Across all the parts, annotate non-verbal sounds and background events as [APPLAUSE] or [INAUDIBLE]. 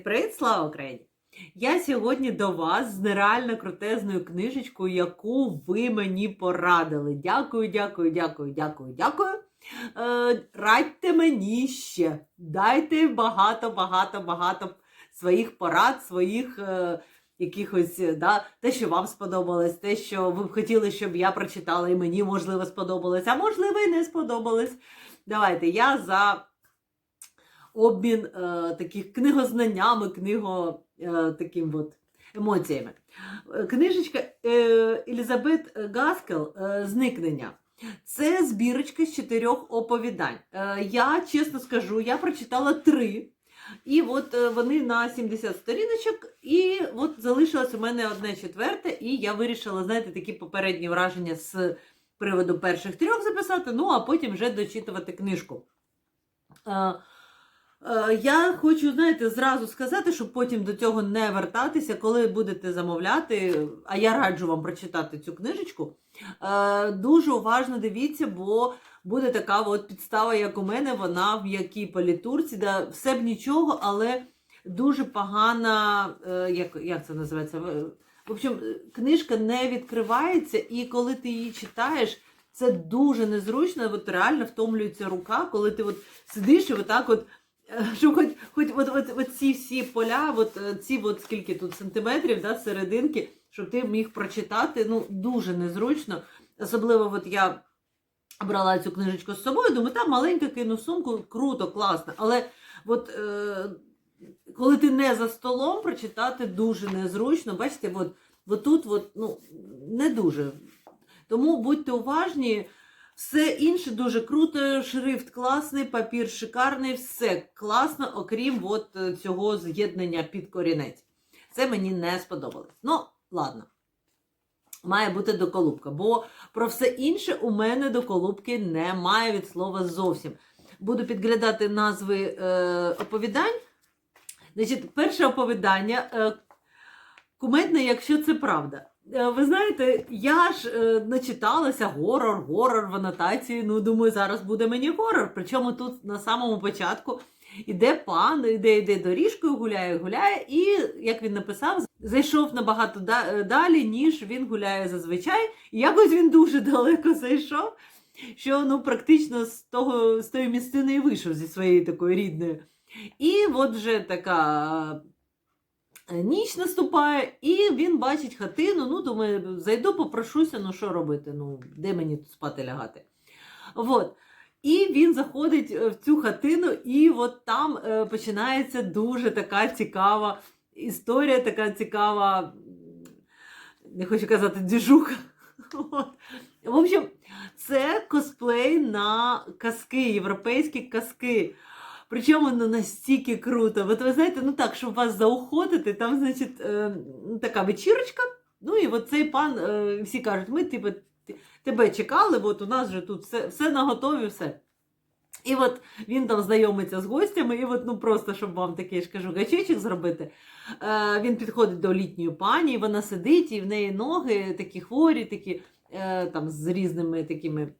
Привіт-привіт, слава Україні! Я сьогодні до вас з нереально крутезною книжечкою, яку ви мені порадили. Дякую, дякую, дякую, дякую, дякую. Е, радьте мені ще. Дайте багато, багато, багато своїх порад, своїх е, якихось, е, да, те, що вам сподобалось, те, що ви б хотіли, щоб я прочитала, і мені, можливо, сподобалось, а можливо, і не сподобалось. Давайте, я за обмін е, таких книгознаннями, книго е, таким от емоціями. Е, Книжечка е, Елізабет Гаскел е, Зникнення. Це збірочка з чотирьох оповідань. Е, я чесно скажу, я прочитала три. І от е, вони на 70 сторіночок, і от залишилось у мене одне четверте, і я вирішила, знаєте, такі попередні враження з приводу перших трьох записати, ну а потім вже дочитувати книжку. Е, Я хочу, знаєте, зразу сказати, щоб потім до цього не вертатися, коли будете замовляти, а я раджу вам прочитати цю книжечку. е, Дуже уважно дивіться, бо буде така от підстава, як у мене, вона в якій політурці, да, все б нічого, але дуже погана, е, як, як це називається? В общем, книжка не відкривається, і коли ти її читаєш, це дуже незручно, от реально втомлюється рука, коли ти от сидиш і отак от Щоб хоч, хоч от, от, от ці всі поля, от е, ці от скільки тут сантиметрів, да, серединки, щоб ти міг прочитати, ну дуже незручно. Особливо, от я брала цю книжечку з собою, думаю, там маленька кину сумку, круто, класно. Але от е, коли ти не за столом прочитати дуже незручно, бачите, от, от тут от, ну, не дуже. Тому будьте уважні. Все інше дуже круто, шрифт класний, папір шикарний, все класно, окрім от е, цього з'єднання під корінець. Це мені не сподобалось. Ну, ладно. Має бути доколубка, бо про все інше у мене доколубки немає від слова зовсім. Буду підглядати назви е, оповідань. Значить, перше оповідання е, кумедне, якщо це правда. Е, Ви знаєте, я ж е, начиталася горор, горор в анотації. Ну, думаю, зараз буде мені горор. Причому тут на самому початку іде пан, іде, іде доріжкою, гуляє, гуляє, і, як він написав, зайшов набагато да- е, далі, ніж він гуляє зазвичай. І якось він дуже далеко зайшов, що ну, практично з, того, з тої місцини і вийшов зі своєї такої рідної. І от вже така Ніч наступає, і він бачить хатину. Ну, думаю, зайду, попрошуся, ну що робити? Ну, де мені тут спати лягати? От. І він заходить е, в цю хатину, і от там е, починається дуже така цікава історія, така цікава, не хочу казати, діжуха. В общем, це косплей на казки, європейські казки. Причому ну, настільки круто. От ви знаєте, ну так, щоб вас заохотити, там, значить, е, така вечірочка. Ну і от цей пан, е, всі кажуть, ми типу, тебе чекали, от у нас вже тут все, все наготові, все. І от він там знайомиться з гостями, і от ну просто, щоб вам такий ж кажу, гачечок зробити. Е, він підходить до літньої пані, і вона сидить, і в неї ноги такі хворі, такі е, там з різними такими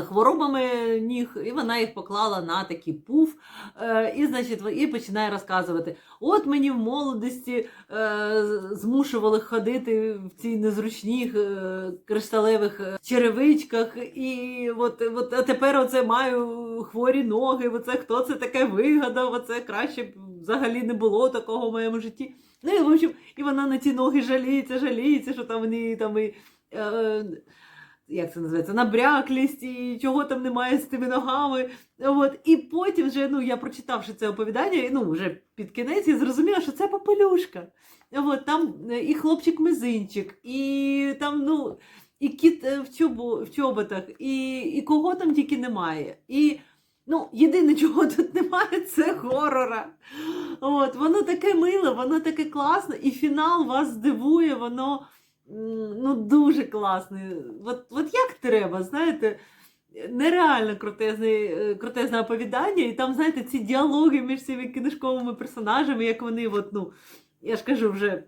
хворобами ніг, і вона їх поклала на такий пуф, е, і, значить, і починає розказувати: от мені в молодості е, змушували ходити в цій незручних е, кришталевих черевичках, і от, от, а тепер оце маю хворі ноги, оце хто це таке вигадав, оце краще б взагалі не було такого в моєму житті. Ну, і, в общем, і вона на ці ноги жаліється, жаліється, що там вони там і. Е, як це називається, набряклість і чого там немає з тими ногами. От. І потім вже, ну, я прочитавши це оповідання, ну, вже під кінець я зрозуміла, що це попелюшка. От, там е, і хлопчик-мизинчик, і там, ну, і кіт е, в, чобо, в чоботах, і, і кого там тільки немає. І Ну, єдине, [LAUGHS] чого тут немає, це горора. От, воно таке миле, воно таке класне, і фінал вас здивує, воно ну, дуже класне. От, от як треба, знаєте, нереально крутезне, е, крутезне оповідання, і там, знаєте, ці діалоги між цими книжковими персонажами, як вони, от, ну, я ж кажу, вже.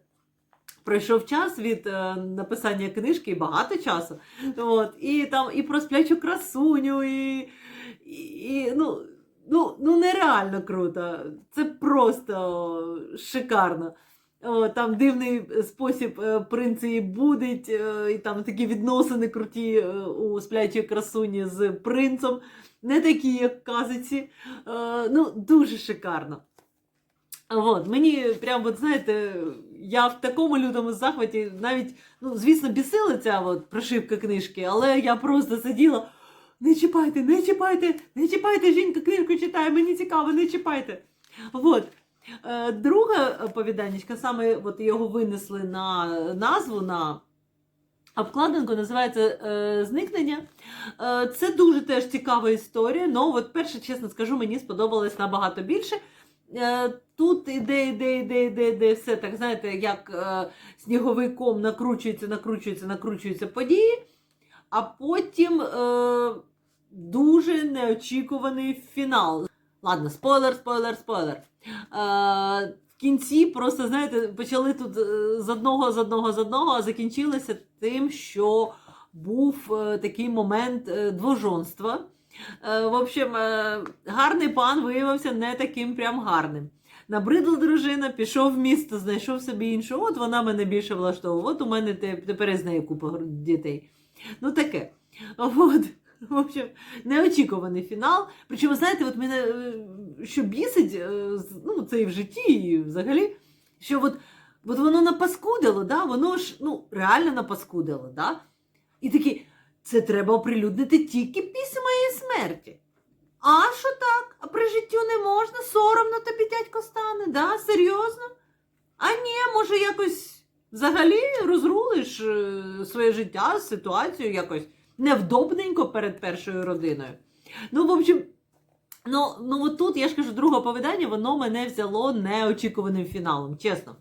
Пройшов час від е, написання книжки, і багато часу. От, і там і про сплячу красуню, і, і, і ну, ну, ну нереально круто. Це просто шикарно. О, там дивний спосіб е, принц її будить, е, і там такі відносини круті е, у сплячої красуні з принцем, не такі, як в казиці. Е, Ну, дуже шикарно. От, мені прям, от, знаєте, я в такому лютому захваті навіть, ну, звісно, бісила ця от прошивка книжки, але я просто сиділа. Не чіпайте, не чіпайте, не чіпайте, жінка книжку читає, мені цікаво, не чіпайте. От. Е, Друга оповіданнячка, саме от його винесли на назву, на обкладинку, називається е, Зникнення. Е, Це дуже теж цікава історія. Ну, от перше, чесно скажу, мені сподобалось набагато більше. Тут іде, іде, іде, іде, іде все так, знаєте, як е, сніговиком накручується, накручується, накручуються події, а потім дуже неочікуваний фінал. Ладно, спойлер, спойлер, спойлер. Е, в кінці просто, знаєте, почали тут е, з одного, з одного, з одного, а закінчилося тим, що був е, такий момент е, двожонства. Е, В общем, е, гарний пан виявився не таким прям гарним. Набридла дружина, пішов в місто, знайшов собі іншу. От вона мене більше влаштовує. От у мене тепер із нею купа дітей. Ну таке. От. [LAUGHS] В общем, неочікуваний фінал. Причому, знаєте, от мене е, що бісить, е, ну, це і в житті, і взагалі, що от, от воно напаскудило, да? воно ж ну, реально напаскудило. Да? І такі, це треба оприлюднити тільки після моєї смерті. А що так? А при життю не можна? Соромно тобі дядько стане, да? Серйозно? А ні, може, якось взагалі розрулиш е, своє життя, ситуацію якось невдобненько перед першою родиною. Ну, в общем, ну, ну тут, я ж кажу, друге оповідання, воно мене взяло неочікуваним фіналом, чесно.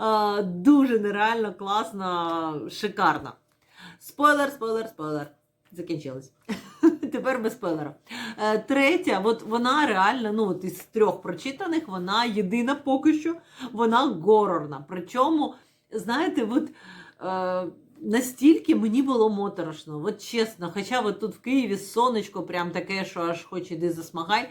Е, дуже нереально класно, шикарно. Спойлер, спойлер, спойлер. Закінчилось. [LAUGHS] Тепер без спойлера. Е, третя, от вона реально, ну, от із трьох прочитаних, вона єдина поки що, вона горорна. Причому, знаєте, от, е, настільки мені було моторошно, от чесно. Хоча от тут в Києві сонечко прям таке, що аж хоч іди засмагай.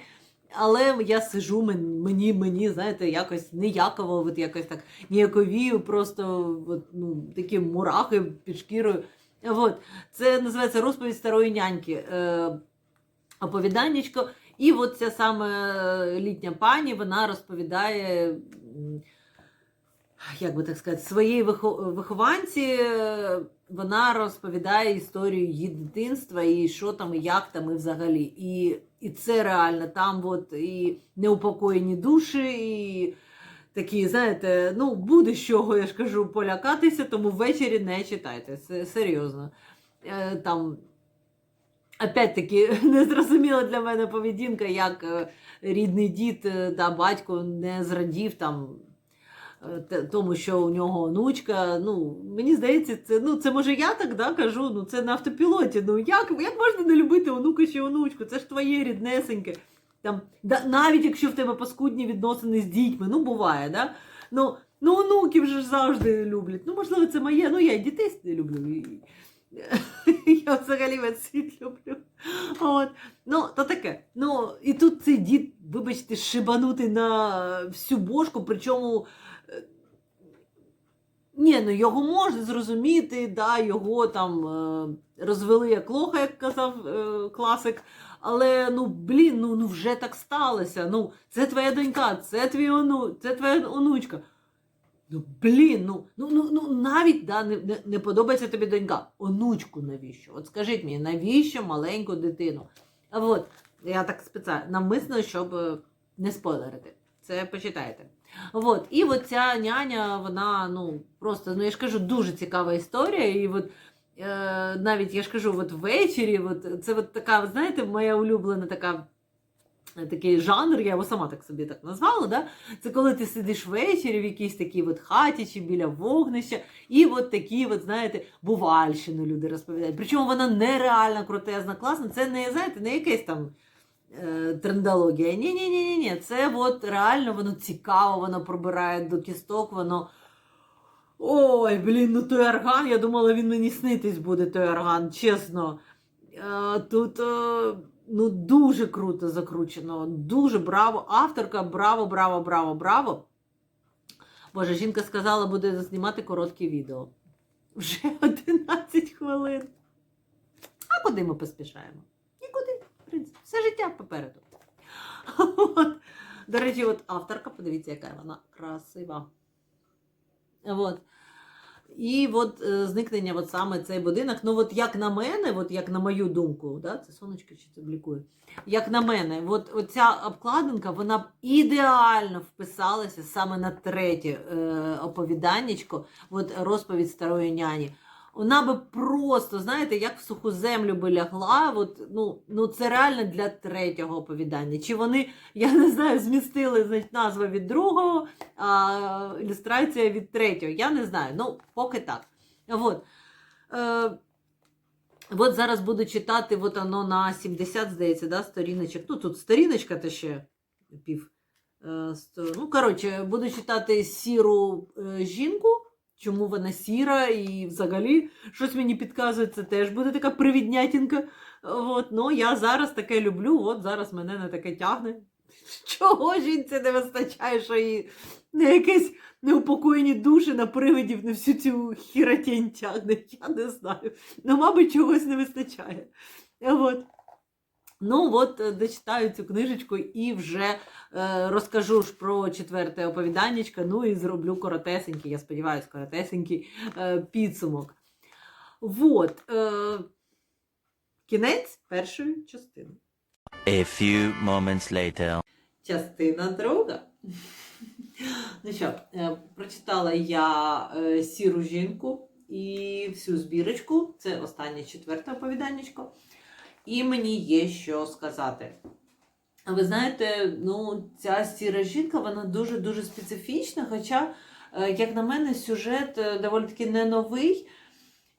Але я сижу, мені, мені, знаєте, якось ніяково, от якось так ніяковію, просто от, ну, такі мурахи під шкірою. От. Це називається розповідь старої няньки. Е, оповіданнячко. І от ця саме е, літня пані вона розповідає, як би так сказати, своїй вихованці. е, Вона розповідає історію її дитинства, і що там, і як там, і взагалі. І, і це реально там от і неупокоєні душі, і такі, знаєте, ну, буде з чого, я ж кажу, полякатися, тому ввечері не читайте. Це серйозно. Е, Там Опять-таки, [LAUGHS] незрозуміла для мене поведінка, як е, рідний дід та батько не зрадів там тому, що у нього онучка. Ну, мені здається, це, ну, це може я так да, кажу, ну це на автопілоті. Ну як, як можна не любити онука чи онучку? Це ж твоє ріднесеньке. Там, да, навіть якщо в тебе паскудні відносини з дітьми, ну буває, да? Ну, ну онуків же завжди люблять. Ну, можливо, це моє, ну я і дітей люблю. [LAUGHS] Я взагалі весь світ люблю. От. Ну, то таке. Ну, і тут цей дід, вибачте, шибанутий на всю бошку, причому. е, Ні, ну його можна зрозуміти, да, його там е, розвели як лоха, як казав е, класик. Але ну блін, ну, ну вже так сталося. Ну, це твоя донька, це твій ону, це твоя онучка. Ну, блін, ну, ну, ну, ну навіть да, не, не, подобається тобі донька. Онучку навіщо? От скажіть мені, навіщо маленьку дитину? А от, я так спеціально навмисно, щоб е, не спойлерити. Це почитайте. От, і от ця няня, вона, ну, просто, ну я ж кажу, дуже цікава історія. І от е, навіть я ж кажу, от ввечері, от, це от така, знаєте, моя улюблена така. Такий жанр, я його сама так собі так назвала. Да? Це коли ти сидиш ввечері в якійсь такій от хаті чи біля вогнища, і от такі, от, знаєте, бувальщину люди розповідають. Причому вона нереально крутезна, класна. Це не, знаєте, не якась там е, трендологія. Ні, ні, ні, ні. Це от реально воно цікаво, воно пробирає до кісток, воно. Ой, блін, ну той орган, я думала, він мені снитись буде, той орган, чесно. Е, Тут е, ну, дуже круто закручено. Дуже браво. Авторка, браво, браво, браво, браво. Боже, жінка сказала, буде знімати короткі відео. Вже [LAUGHS] 11 хвилин. А куди ми поспішаємо? Нікуди, в принципі, все життя попереду. [LAUGHS] От. До речі, от авторка, подивіться, яка вона красива. От. І от е, зникнення от саме цей будинок. Ну, от як на мене, от як на мою думку, да, це сонечко чи це блікує. Як на мене, от оця обкладинка, вона б ідеально вписалася саме на третє е, оповіданнячко, от розповідь старої няні. Вона би просто, знаєте, як в суху землю би лягла. От, ну, ну це реально для третього оповідання. Чи вони, я не знаю, змістили значить, назва від другого, а ілюстрація від третього. Я не знаю. Ну, поки так. От. Е, от зараз буду читати, от воно на 70, здається, да, сторіночок. Ну, тут сторіночка та ще пів. Е. Ну, коротше, буду читати сіру е, жінку. Чому вона сіра, і взагалі щось мені підказує, це теж буде така привіднятінка. От, ну, я зараз таке люблю, от зараз мене на таке тягне. [LAUGHS] Чого жінці не вистачає, що її на якесь неупокоєні душі на привидів на всю цю хіротень тягне, я не знаю. Ну, мабуть, чогось не вистачає. От. Ну, от е, дочитаю цю книжечку і вже е, розкажу ж про четверте оповіданнячко, ну і зроблю коротесенький, я сподіваюся, коротесенький е, підсумок. От, е, кінець першої частини. A few moments later. Частина друга. [LAUGHS] Ну що, е, прочитала я е, сіру жінку і всю збірочку. Це останнє четверте оповіданнячко. І мені є що сказати. А Ви знаєте, ну, ця сіра жінка, вона дуже-дуже специфічна. Хоча, е, як на мене, сюжет е, доволі таки не новий.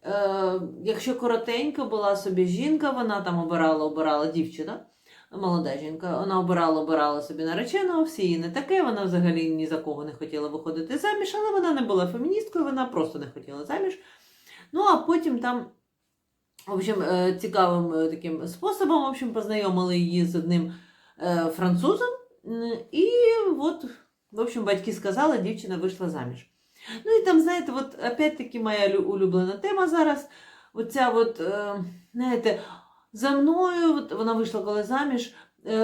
Е, Якщо коротенько була собі жінка, вона там обирала, обирала дівчина молода жінка. Вона обирала, обирала собі нареченого, всі її не таке. Вона взагалі ні за кого не хотіла виходити заміж, але вона не була феміністкою, вона просто не хотіла заміж. Ну, а потім там, в общем, е, цікавим е, таким способом, в общем, познайомили її з одним е, французом. І от, в общем, батьки сказали, дівчина вийшла заміж. Ну і там, знаєте, от опять-таки моя улюблена тема зараз. Оця от, знаєте, за мною, от вона вийшла коли заміж,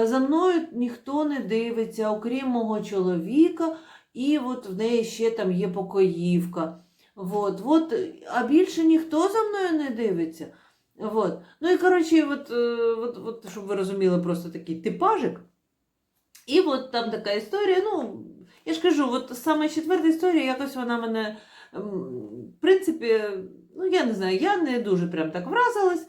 за мною ніхто не дивиться, окрім мого чоловіка, і от в неї ще там є покоївка. От, от, а більше ніхто за мною не дивиться. От. Ну і коротше, от, е, от, от, щоб ви розуміли, просто такий типажик. І от там така історія. Ну, я ж кажу, от саме четверта історія, якось вона мене, в принципі, ну я не знаю, я не дуже прям так вразилась.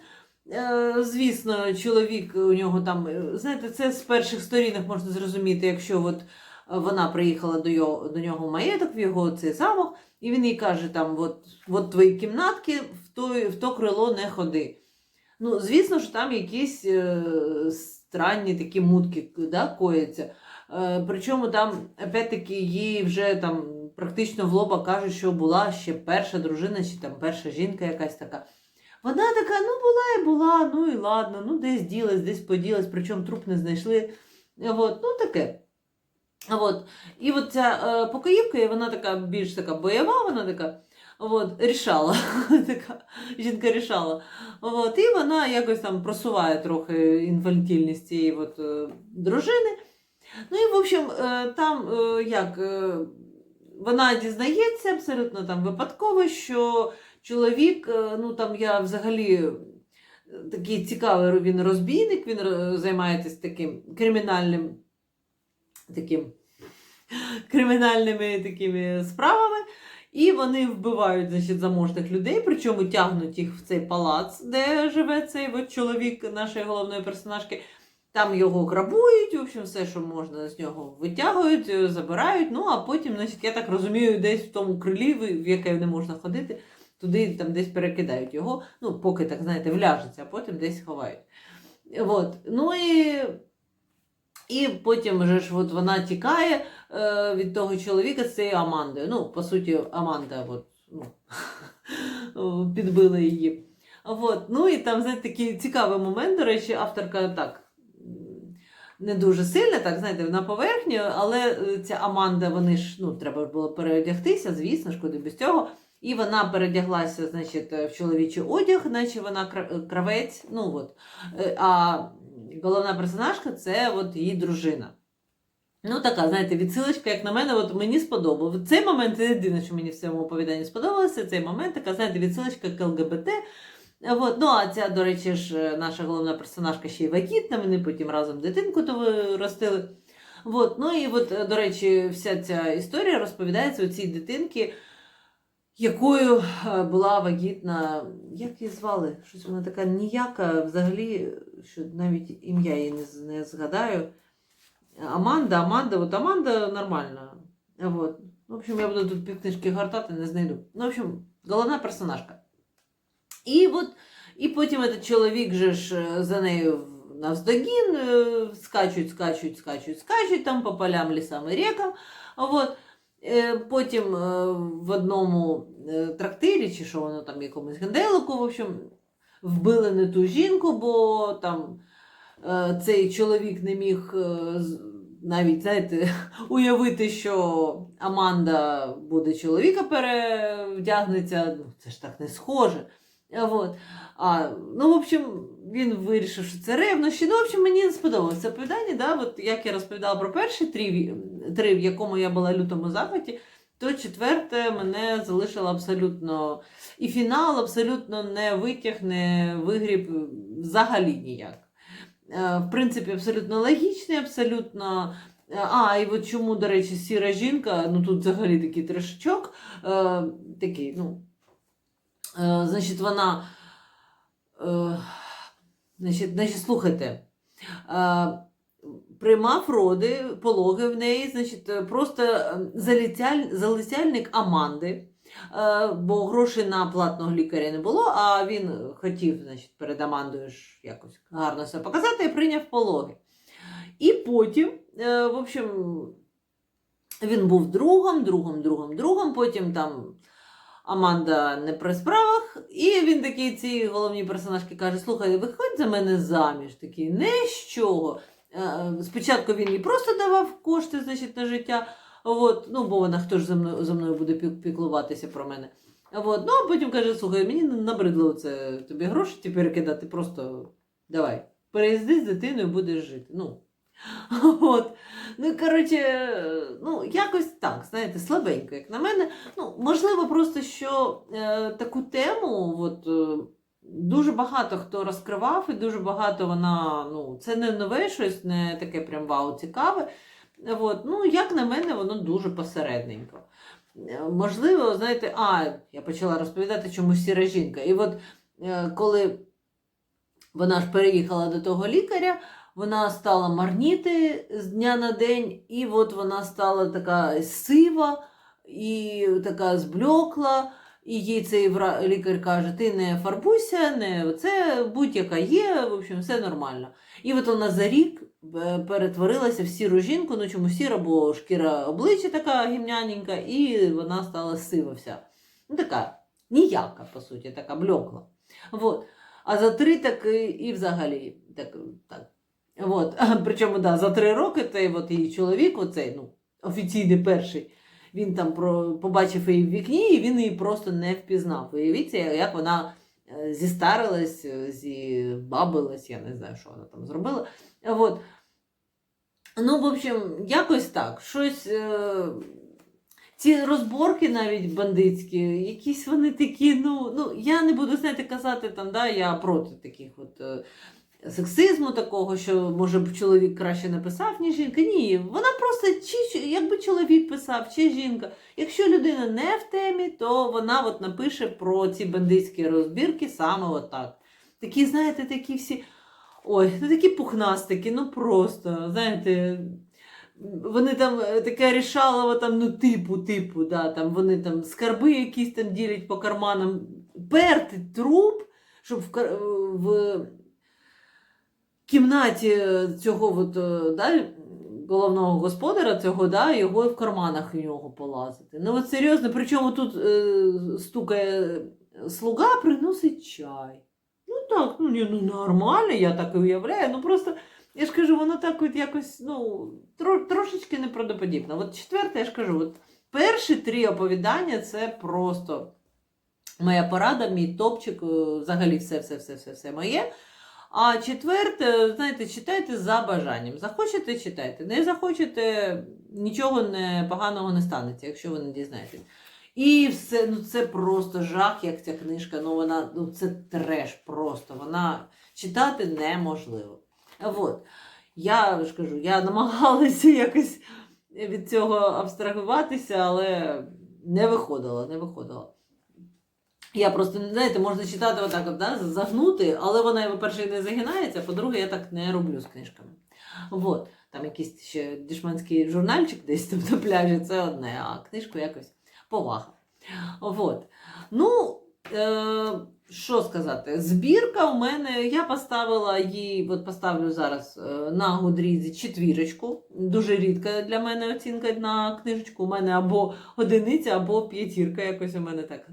Е, Звісно, чоловік у нього там, е, знаєте, це з перших сторінок можна зрозуміти, якщо от вона приїхала до його, до нього в маєток, в його цей замок, і він їй каже, там, от, от твої кімнатки, в то, в то крило не ходи. Ну, звісно ж, там якісь е, странні такі мутки да, кояться. Е, причому там, опять-таки, їй вже там практично в лоба кажуть, що була ще перша дружина, чи там перша жінка якась така. Вона така, ну була і була, ну і ладно, ну десь ділась, десь поділась, причому труп не знайшли. От, ну таке. От. І от ця е, покоївка, вона така більш така бойова, вона така от, рішала. [LAUGHS] така жінка рішала. От, і вона якось там просуває трохи інфантильність цієї от, е, дружини. Ну і, в общем, е, там е, як вона дізнається абсолютно там випадково, що чоловік, ну там я взагалі такий цікавий він розбійник, він займається таким кримінальним таким кримінальними такими справами. І вони вбивають значить, заможних людей, причому тягнуть їх в цей палац, де живе цей от чоловік нашої головної персонажки. Там його грабують, в общем, все, що можна з нього витягують, забирають. Ну а потім, значить, я так розумію, десь в тому крилі, в яке не можна ходити, туди там десь перекидають його. Ну, поки так, знаєте, вляжеться, а потім десь ховають. От. Ну і, і потім вже ж от вона тікає е, від того чоловіка з цією Амандою. Ну, по суті, Аманда от, ну, [LAUGHS] підбила її. От. Ну і там, знаєте, такий цікавий момент, до речі, авторка так. Не дуже сильно, так, знаєте, на поверхні, але е, ця Аманда, вони ж, ну, треба було переодягтися, звісно ж, куди без цього. І вона передяглася, значить, в чоловічий одяг, наче вона кравець. Ну, от. Е, А головна персонажка це от її дружина. Ну, така, знаєте, відсилочка, як на мене, от мені сподобав. Цей момент це єдине, що мені в цьому оповіданні сподобалося. Цей момент, така, знаєте, відсилочка к ЛГБТ. От, ну, а ця, до речі, ж, е, наша головна персонажка ще й вагітна, вони потім разом дитинку то ростили. От, ну і от, е, до речі, вся ця історія розповідається у цій дитинки, якою е, була вагітна. Як її звали? Щось вона така ніяка, взагалі, що навіть ім'я її не, не згадаю. Аманда, Аманда, от Аманда нормальна. Вот. В общем, я буду тут півкнижки гортати, не знайду. Ну, в общем, головна персонажка. І от, і потім этот чоловік же ж е, за нею навздогін е, скачуть, скачуть, скачуть, скачуть там по полям, лісам і рекам. Вот. Е, Потім в одному трактирі, чи що воно там якомусь генделику, в общем, вбили не ту жінку, бо там цей чоловік не міг е, навіть, знаєте, [LAUGHS] уявити, що Аманда буде чоловіка перевдягнеться. Ну, це ж так не схоже. А, Вот. А, ну, в общем, він вирішив, що це ревнощі. Ну, в общем, мені сподобалося це оповідання, да? От, як я розповідала про перші три, три, в якому я була лютому захваті, то четверте мене залишило абсолютно і фінал абсолютно не витяг, не вигріб взагалі ніяк. Е, В принципі, абсолютно логічний, абсолютно. Е, А, і от чому, до речі, сіра жінка, ну тут взагалі такий трешечок, е, такий, ну, е, значить, вона. Е, значить, значить, слухайте. Е, приймав роди, пологи в неї, значить, просто залицяльник Аманди. Е, бо грошей на платного лікаря не було, а він хотів значить, перед Амандою ж якось гарно себе показати і прийняв пологи. І потім, е, в общем, він був другом, другом, другом, другом, потім там Аманда не при справах, і він такий цій головній персонажки каже: Слухай, виходь за мене заміж. Такий, не з чого. Е, Спочатку він їй просто давав кошти значить, на життя. От, ну, бо вона хто ж за мною, за мною буде піклуватися про мене. От, ну, а потім каже: слухай, мені набридло це тобі гроші тепер кидати, просто давай, переїзди з дитиною, будеш жити. Ну, [LAUGHS] от. Ну, коротше, ну, якось так, знаєте, слабенько, як на мене. Ну, можливо, просто що е, таку тему, от, е, дуже багато хто розкривав, і дуже багато вона, ну, це не нове щось, не таке прям вау цікаве. От, ну, як на мене, воно дуже посередненько. Е, Можливо, знаєте, а, я почала розповідати, чому сіра жінка. І от е, коли вона ж переїхала до того лікаря, вона стала марніти з дня на день, і от вона стала така сива і така зблекла. І їй цей лікар каже: ти не фарбуйся, не це будь-яка є, в общем, все нормально. І от вона за рік е, перетворилася в сіру жінку, ну чому сіра, бо шкіра обличчя така гімняненька, і вона стала сива вся. Ну така ніяка, по суті, така блекла. Вот. А за три так і, взагалі так. так. Вот. [LAUGHS] Причому да, за три роки цей от її чоловік, оцей, ну, офіційний перший, він там про, побачив її в вікні, і він її просто не впізнав. Уявіться, як вона зістарилась, е, зібабилась, я не знаю, що вона там зробила. От. Ну, в общем, якось так. Щось. Е... Ці розборки навіть бандитські, якісь вони такі, ну, ну я не буду знаєте, казати, там, да, я проти таких от е, сексизму такого, що може б чоловік краще написав, ніж жінка. Ні, вона просто чи якби чоловік писав, чи жінка. Якщо людина не в темі, то вона от напише про ці бандитські розбірки саме отак. Такі, знаєте, такі всі. Ой, ну такі пухнастики, ну просто, знаєте. Вони там е, таке рішалово, там, ну, типу, типу, да, там вони там скарби якісь там ділять по карманам, перти труп, щоб в, в кімнаті цього от, е, да, головного господара, цього, да, його в карманах у нього полазити. Ну от серйозно, причому тут е, стукає слуга, приносить чай. так, ну, ні, ну нормально, я так і уявляю. Ну просто, я ж кажу, воно так от якось, ну, тро, трошечки неправдоподібно. От четверте, я ж кажу, от перші три оповідання це просто моя порада, мій топчик, е, взагалі все, все, все, все, все моє. А четверте, знаєте, читайте за бажанням. Захочете, читайте. Не захочете, нічого не, поганого не станеться, якщо ви не дізнаєтесь. І все, ну це просто жах, як ця книжка. Ну вона, ну це треш просто. Вона читати неможливо. От. Я ж кажу, я намагалася [LAUGHS] якось від цього абстрагуватися, але не виходило, не виходило. Я просто, знаєте, можна читати отак, от, да, загнути, але вона, по-перше, не загинається, по-друге, я так не роблю з книжками. От. Там якийсь ще дешманський журнальчик десь там на пляжі, це одне, а книжку якось повага. От. Ну, е, що сказати, збірка у мене, я поставила їй, от поставлю зараз е, на Гудрізі четвірочку. Дуже рідка для мене оцінка на книжечку. У мене або одиниця, або п'ятірка. Якось у мене так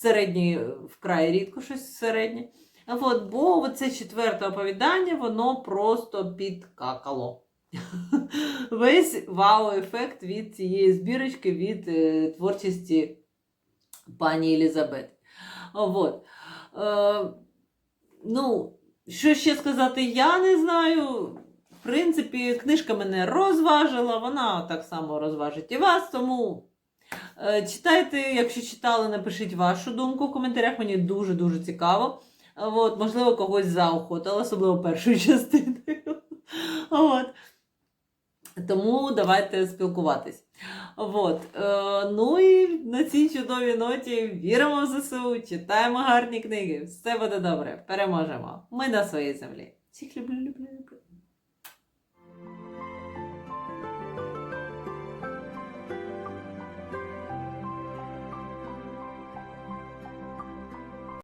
середній е, вкрай рідко щось середнє. От, бо це четверте оповідання, воно просто підкакало. [LAUGHS] Весь вау-ефект від цієї збірочки, від е, творчості пані Елізабет. От. Е, ну, що ще сказати, я не знаю. В принципі, книжка мене розважила, вона так само розважить і вас, тому читайте, якщо читали, напишіть вашу думку в коментарях, мені дуже-дуже цікаво. От, можливо, когось заохотила, особливо першою [LAUGHS] частиною. От. Тому давайте спілкуватись. От. Е, ну і на цій чудовій ноті віримо в ЗСУ, читаємо гарні книги. Все буде добре, переможемо. Ми на своїй землі. Всіх люблю, люблю, люблю.